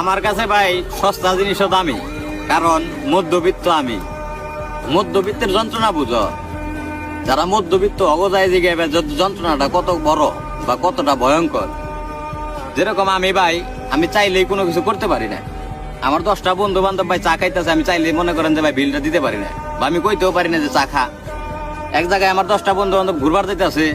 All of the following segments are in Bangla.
আমার কাছে ভাই, সস্তা জিনিসও দামি, কারণ মধ্যবিত্ত আমি। মধ্যবিত্তের যন্ত্রণা বুঝো? যারা মধ্যবিত্ত অগজায় দিকে যন্ত্রণাটা কত বড় বা কতটা ভয়ঙ্কর। যেরকম আমি ভাই, আমি চাইলেই কোনো কিছু করতে পারি না। আমার দশটা বন্ধু বান্ধব ভাই চা খাইতেছে, আমি চাইলেই মনে করেন যে ভাই বিলটা দিতে পারি না, বা আমি কইতেও পারি না যে চা খা। এক জায়গায় আমার দশটা বন্ধু বান্ধব ঘুরবার যাইতেছে,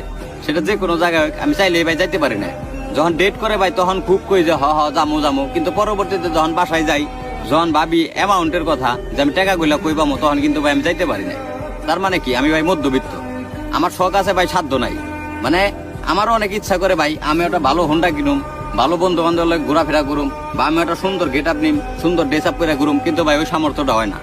সেটা যে কোনো জায়গায় আমি চাইলেই ভাই যাইতে পারি না। যখন ডেট করে ভাই, তখন খুব কই যে হ হ জামু জামু কিন্তু পরবর্তীতে যখন বাসায় যাই, যখন ভাবি অ্যামাউন্টের কথা যে আমি টাকা গুলা কইবামো তখন কিন্তু ভাই আমি যাইতে পারি না তার মানে কি, আমি ভাই মধ্যবিত্ত। আমার শখ আছে ভাই সাধ্য নাই। মানে আমারও অনেক ইচ্ছা করে ভাই, আমি একটা ভালো হোন্ডা কিনুম, ভালো বন্ধু বান্ধব ঘোরাফেরা করুম, বা আমি একটা সুন্দর গেট আপ নিম, সুন্দর ড্রেস আপ করে ঘুরুম, কিন্তু ভাই ওই সামর্থ্যটা হয় না।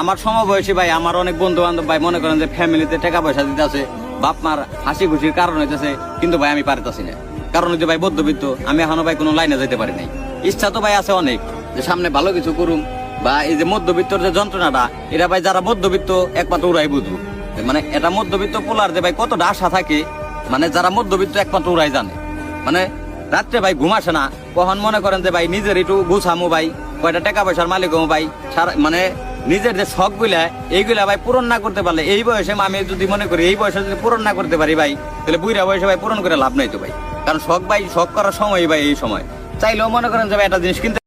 আমার সমবয়সী ভাই, আমার অনেক বন্ধু বান্ধব ভাই মনে করেন যে ফ্যামিলিতে টাকা পয়সা দিতে আছে বাপ মার হাসি খুশির কারণ হইতেছে, কিন্তু ভাই আমি পারতেছি না। কারণ যে ভাই মধ্যবিত্ত, আমি এখনও ভাই কোনো লাইনে যেতে পারি নাই। ইচ্ছা তো ভাই আছে অনেক যে সামনে ভালো কিছু করুম বা এই যে মধ্যবিত্তর যে যন্ত্রণাটা, এটা ভাই যারা মধ্যবিত্ত একমাত্র ওরাই বুঝব মানে এটা মধ্যবিত্ত পোলার যে ভাই কতটা আশা থাকে মানে যারা মধ্যবিত্ত একমাত্র ওরাই জানে। মানে রাত্রে ভাই ঘুম আসে না, কখন মনে করেন যে ভাই নিজের একটু গুছামো ভাই, কয়টা টাকা পয়সার মালিক হমো ভাই মানে নিজের যে শখগুলা এইগুলা ভাই পূরণ না করতে পারলে এই বয়সে আমি যদি মনে করি এই বয়সে যদি পূরণ না করতে পারি ভাই, তাহলে বুড়া বয়সে ভাই পূরণ করে লাভ নাই তো ভাই। কারণ শখ ভাই, শখ করার সময় ভাই এই সময়। চাইলেও মনে করেন যে একটা জিনিস কিনতে